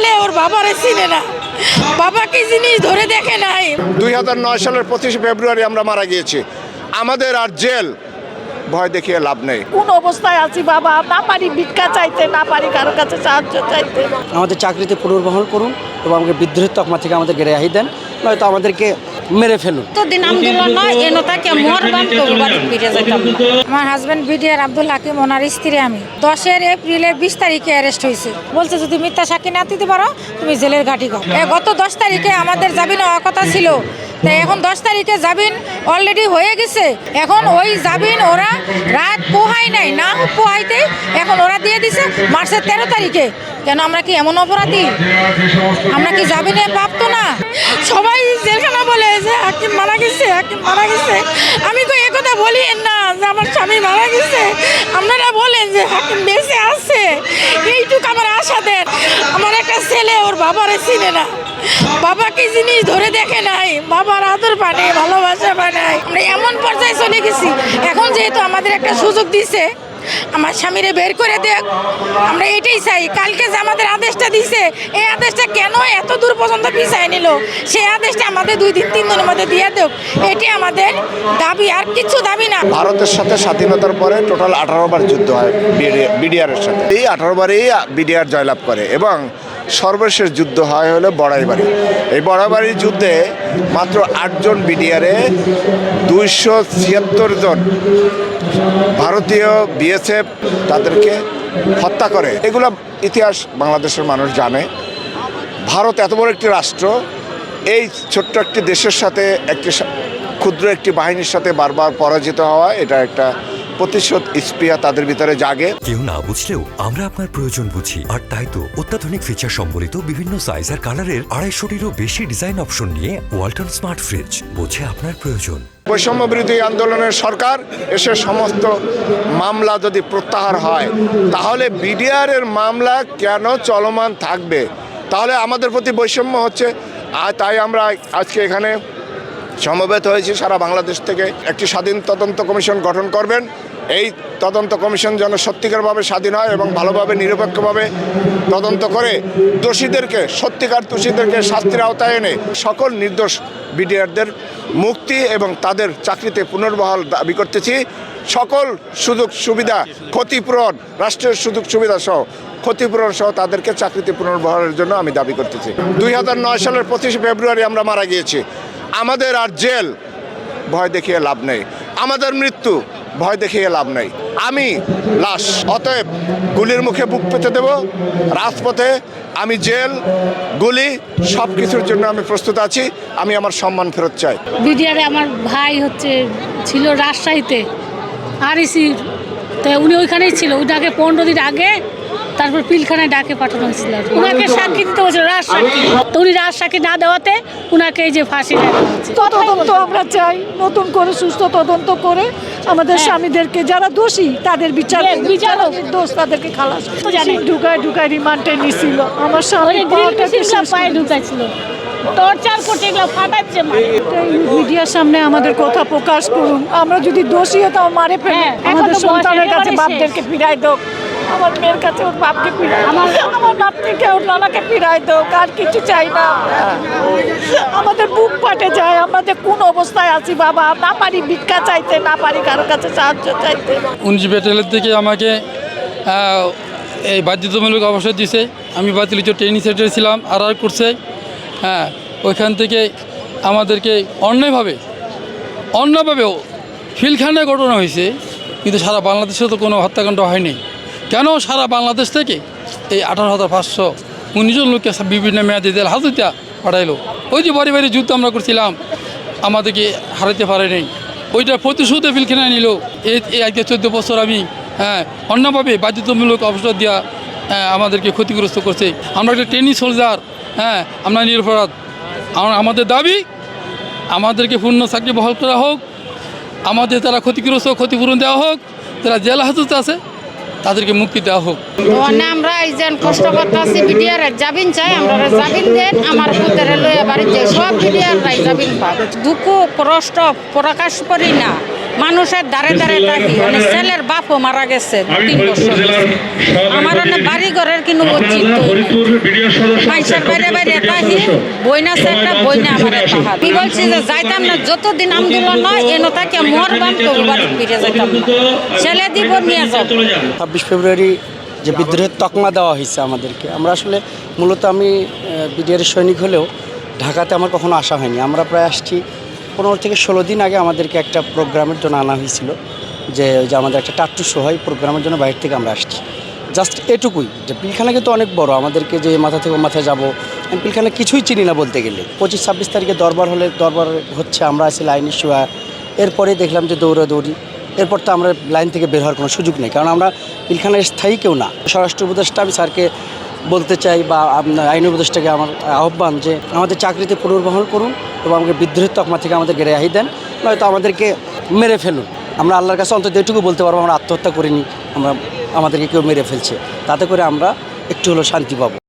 ছেলে ওর বাবারে চিনে না। বাবা কি জিনিস ধরে দেখে নাই? দুই হাজার নয় সালের পঁচিশে ফেব্রুয়ারি আমরা মারা গিয়েছি। আমাদের আর জেল। ভয় দেখিয়ে লাভ নেই। কোন অবস্থায় আছি বাবা? না পারি ভিক্ষা চাইতে না পারি কারও কাছে সাহায্য চাইতে। আমাদের চাকরিতে পুনর্বহন করুন এবং আমাকে বিদ্রোহের তকমা থেকে গেড়ে আহি দেন। নয়তো আমাদেরকে মেরে ফেলুন। তো দিন আন্দোলন নয় এনো তাকে মরবাম তো বাড়ি ফিরে যাইতাম। আমার হাজব্যান্ড বিডিআর আব্দুল হাকিম ওনার স্ত্রী আমি। দশের এপ্রিলে বিশ তারিখে অ্যারেস্ট হয়েছে বলছে যদি মিথ্যা সাক্ষী না দিতে পারো তুমি জেলের ঘাটি গো এ গত দশ তারিখে আমাদের জামিন হওয়ার কথা ছিল। তাই এখন দশ তারিখে জামিন অলরেডি হয়ে গেছে। এখন ওই জামিন ওরা রাত পোহাই নাই, না পোহাইতে এখন ওরা দিয়ে দিছে মার্চের তেরো তারিখে। কেন আমরা কি এমন অপরাধী? আমরা কি জামিনে প্রাপ্ত না? সবাই জেলখানা বলে যে হাকিম মারা গেছে, হাকিম মারা গেছে। আমি তো একথা বলি না যে আমার স্বামী মারা গেছে। আপনারা বলেন যে হাকিম বেঁচে আছে। এইটুকু আমার আশা দেন। আমার বাবারে চিনে না। বাবা কি জিনিস ধরে দেখে নাই? বাবার আদর পানে ভালোবাসা পায় আমরা এমন পর্যায়ে চলে গেছি। এখন যেহেতু আমাদের একটা সুযোগ দিছে, আমার স্বামীরে বের করে দেখ। আমরা এটাই চাই। কালকে যে আমাদের আদেশটা দিছে, এই আদেশটা কেন এত দূর পর্যন্ত পিছায় নিল? সেই আদেশটা আমাদের দুই দিন, তিন দিনের মধ্যে দিয়ে দেব। এটি আমাদের দাবি, আর কিছু দাবি না। ভারতের সাথে স্বাধীনতার পরে টোটাল আঠারো বার যুদ্ধ হয় বিডিআরের সাথে। এই আঠারো বারেই বিডিআর জয়লাভ করে এবং সর্বশেষ যুদ্ধ হয় হলো বড়াইবাড়ি এই বড়াইবাড়ির যুদ্ধে মাত্র আটজন বিডিআরে দুইশো ছিয়াত্তর জন ভারতীয় বিএসএফ তাদেরকে হত্যা করে। এগুলো ইতিহাস বাংলাদেশের মানুষ জানে। ভারত এত বড় একটি রাষ্ট্র, এই ছোট্ট একটি দেশের সাথে একটি ক্ষুদ্র একটি বাহিনীর সাথে বারবার পরাজিত হওয়া, এটা একটা প্রতিশোধ স্পৃহা তাদের ভিতরে জাগে। কেউ না বুঝলেও আমরা আপনার প্রয়োজন বুঝি। আর তাই তো অত্যাধুনিক ফিচার সম্বলিত বিভিন্ন সাইজ আর কালারের আড়াইশোটিরও বেশি ডিজাইন অপশন নিয়ে ওয়ালটন স্মার্ট ফ্রিজ বোঝে আপনার প্রয়োজন। বৈষম্য বিরোধী আন্দোলনের সরকার এসে সমস্ত মামলা যদি প্রত্যাহার হয় তাহলে বিডিআরের মামলা কেন চলমান থাকবে? তাহলে আমাদের প্রতি বৈষম্য হচ্ছে। আর তাই আমরা আজকে এখানে সমবেত হয়েছি। সারা বাংলাদেশ থেকে একটি স্বাধীন তদন্ত কমিশন গঠন করবেন। এই তদন্ত কমিশন যেন সত্যিকারভাবে স্বাধীন হয় এবং ভালোভাবে, নিরপেক্ষভাবে তদন্ত করে দোষীদেরকে, সত্যিকার দোষীদেরকে শাস্তির আওতায় এনে সকল নির্দোষ বিডিআরদের মুক্তি এবং তাদের চাকরিতে পুনর্বহাল দাবি করতেছি। সকল সুযোগ সুবিধা ক্ষতিপূরণ রাষ্ট্রের সুযোগ সুবিধা সহ ক্ষতিপূরণ সহ তাদেরকে চাকরিতে পুনর্বহালের জন্য আমি দাবি করতেছি। দুই হাজার নয় সালের পঁচিশে ফেব্রুয়ারি আমরা মারা গিয়েছি। আমাদের আর জেল, ভয় দেখিয়ে লাভ নেই। আমাদের মৃত্যু, ভয় দেখিয়ে লাভ নেই। আমি লাশ, অতএব গুলির মুখে বুক পেতে দেব, রাজপথে আমি জেল, গুলি সব কিছুর জন্য আমি প্রস্তুত আছি, আমি আমার সম্মান ফেরত চাই। বিডিআরে আমার ভাই হচ্ছে, ছিল রাজশাহীতে, আরইসির, তো উনি ওইখানেই ছিল ওইটাকে পনেরো দিন আগে তারপর পিলখানায় ডাকে পাঠানো হয়েছিল। আর কি। উনাকে সাক্ষী দিতে বলছিল রাজ সাক্ষী তো উনি রাজ সাক্ষী না দেওয়াতে ওনাকে এই যে ফাঁসি তদন্ত আমরা চাই নতুন করে সুস্থ তদন্ত করে আমাদের স্বামীদেরকে যারা দোষী তাদের বিচার হ্যাঁ, বিচার যারা তাদেরকে খালাস। ঢুকায় ঢুকায় রিমান্ডে নিছিল। আমার স্বামী পায়ে ঢুকাইছিল। টর্চার এগুলো ফাটাচ্ছে মানে মিডিয়ার সামনে আমাদের কথা প্রকাশ করুন। আমরা যদি দোষী হতাম মারে ফেলে হ্যাঁ, আমাদের সন্তানের কাছে বাপদেরকে ফিরাই দোক আমার মেয়ের কাছে ওর বাপকে ফিরাই। আমার আমার নাতনিকে ওর নানাকে ফিরাই দোক আর কিছু চাই না। আমরা। আমাদের বুক ফাটে যায় আমাদের কোন অবস্থায় আছি বাবা, না পারি ভিক্ষা চাইতে, না পারি কারও কাছে সাহায্য চাইতে। উনিশ ব্যাটালিয়ন থেকে আমাকে এই বাধ্যতামূলক অবসর দিছে। আমি বাতিলিত ট্রেনিং সেন্টারে ছিলাম আর আর করছে। হ্যাঁ ওইখান থেকে আমাদেরকে অন্যায়ভাবে অন্যভাবে ফিলখানে ঘটনা হয়েছে, কিন্তু সারা বাংলাদেশে তো কোনো হত্যাকাণ্ড হয়নি। কেন সারা বাংলাদেশ থেকে এই আঠারো হাজার পাঁচশো উনিশজন লোককে বিভিন্ন মেয়াদে জেল হাজতা পাঠাইলো? ওই যে বাড়ি বাড়ি যুদ্ধ আমরা করছিলাম আমাদেরকে হারাতে পারে নাই। ওইটা প্রতিশোধে ফিলখানে নিল। এই আজকে চোদ্দ বছর আমি হ্যাঁ অন্যভাবে বাধ্যতামূলক অবসর দেওয়া হ্যাঁ, আমাদেরকে ক্ষতিগ্রস্ত করছে। আমরা একটা ট্রেনিং সোলজার হ্যাঁ আমরা নিরপরাধ। আম- আমাদের দাবি আমাদেরকে পূর্ণ চাকরি বহাল করা হোক। আমাদের তারা ক্ষতিগ্রস্ত ক্ষতিপূরণ দেওয়া হোক তারা জেল হাজতে আছে তাদেরকে মুক্তি দেওয়া হোক। আমরা এই যে কষ্ট করতেছি, বিডিআর জাবিন চাই, আমরা জাবিন দেন, আমার পুতের লইয়া বাড়িতে সব বিডিআর জামিন পাক। দুঃখ, কষ্ট, প্রকাশ করি না। মানুষের দ্বারে দ্বারে থাকি। মানে ছেলের বাপও মারা গেছে তিন বছর। আমার অনেক বাড়ি ঘরের কিন্তু উচিত মানুষের বাইরে বাইরে থাকি বইনা একটা বইনা আমার কি বলছি যে যাইতাম না যতদিন আন্দোলন নয় এনো তাকে মর বান তবু বাড়ি ফিরে যাইতাম। ছেলে দিব নিয়ে যাব। ছাব্বিশ ফেব্রুয়ারি যে বিদ্রোহের তকমা দেওয়া হয়েছে আমাদেরকে আমরা আসলে মূলত আমি বিডিআর সৈনিক হলেও ঢাকাতে আমার কখনো আসা হয়নি। আমরা প্রায় আসছি পনেরো থেকে ষোলো দিন আগে আমাদেরকে একটা প্রোগ্রামের জন্য আনা হয়েছিল যে ওই যে আমাদের একটা টাট্টু শো হয়, প্রোগ্রামের জন্য বাইরে থেকে আমরা আসছি। জাস্ট এটুকুই, যে পিলখানা কিন্তু অনেক বড়, আমাদেরকে যে মাথা থেকে মাথায় যাব, আমি পিলখানা কিছুই চিনি না বলতে গেলে। পঁচিশ, ছাব্বিশ তারিখে দরবার হলে, দরবার হচ্ছে, আমরা আছি লাইনে শোয়া। এরপরে দেখলাম যে দৌড়াদৌড়ি এরপর তো আমরা লাইন থেকে বের হওয়ার কোনো সুযোগ নেই, কারণ আমরা পিলখানার স্থায়ী কেউ না। স্বরাষ্ট্র উপদেষ্টা আমি স্যারকে বলতে চাই বা আইন উপদেষ্টাকে আমার আহ্বান যে, আমাদের চাকরিতে পুনর্বহন করুন এবং আমাকে বিদ্রোহের তকমা থেকে আমাদেরকে রেহাই দেন। নয়তো আমাদেরকে মেরে ফেলুন। আমরা আল্লাহর কাছে অন্তত এটুকু বলতে পারব, আমরা আত্মহত্যা করিনি, আমরা আমাদেরকে কেউ মেরে ফেলছে। তাতে করে আমরা একটু হলেও শান্তি পাবো।